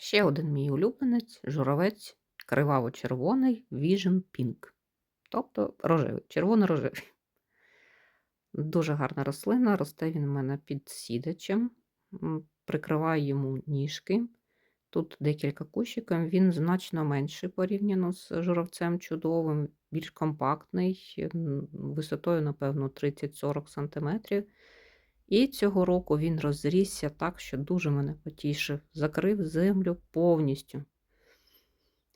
Ще один мій улюбленець журавець криваво-червоний Vision Pink. Тобто рожевий, червоно-рожевий. Дуже гарна рослина, росте він у мене під сідачем, прикриваю йому ніжки. Тут декілька кущиків, він значно менший порівняно з журавцем чудовим, більш компактний, висотою, напевно, 30-40 см. І цього року він розрісся так, що дуже мене потішив, закрив землю повністю.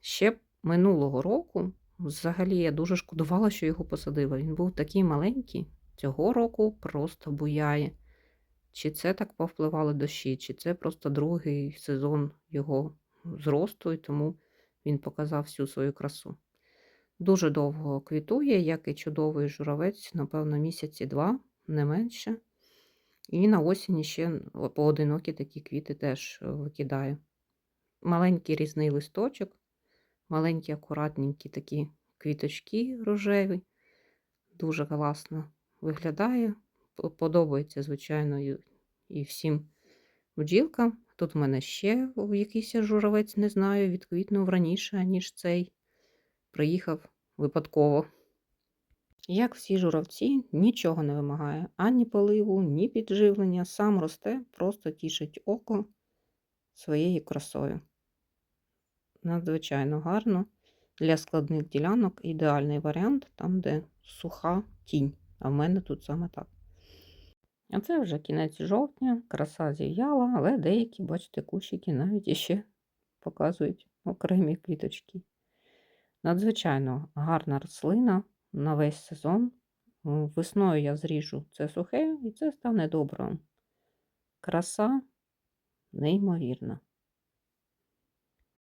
Ще минулого року, взагалі, я дуже шкодувала, що його посадила. Він був такий маленький, цього року просто буяє. Чи це так повпливали дощі, чи це просто другий сезон його зросту, і тому він показав всю свою красу. Дуже довго квітує, як і чудовий журавець, напевно, місяці два, не менше. І на осінь ще поодинокі такі квіти теж е, викидаю. Маленький різний листочок, маленькі, акуратненькі такі квіточки рожеві. Дуже класно виглядає. Подобається, звичайно, і, всім бджілкам. Тут в мене ще якийсь журавець, не знаю, відквітнув раніше, ніж цей. Приїхав випадково. Як всі журавці, нічого не вимагає ані поливу, ні підживлення, сам росте, просто тішить око своєю красою. Надзвичайно гарно. Для складних ділянок ідеальний варіант, там, де суха тінь. А в мене тут саме так. А це вже кінець жовтня, краса зів'яла, але деякі, бачите, кущики навіть іще показують окремі квіточки. Надзвичайно гарна рослина на весь сезон. Весною я зріжу це сухе, і це стане добром. Краса неймовірна.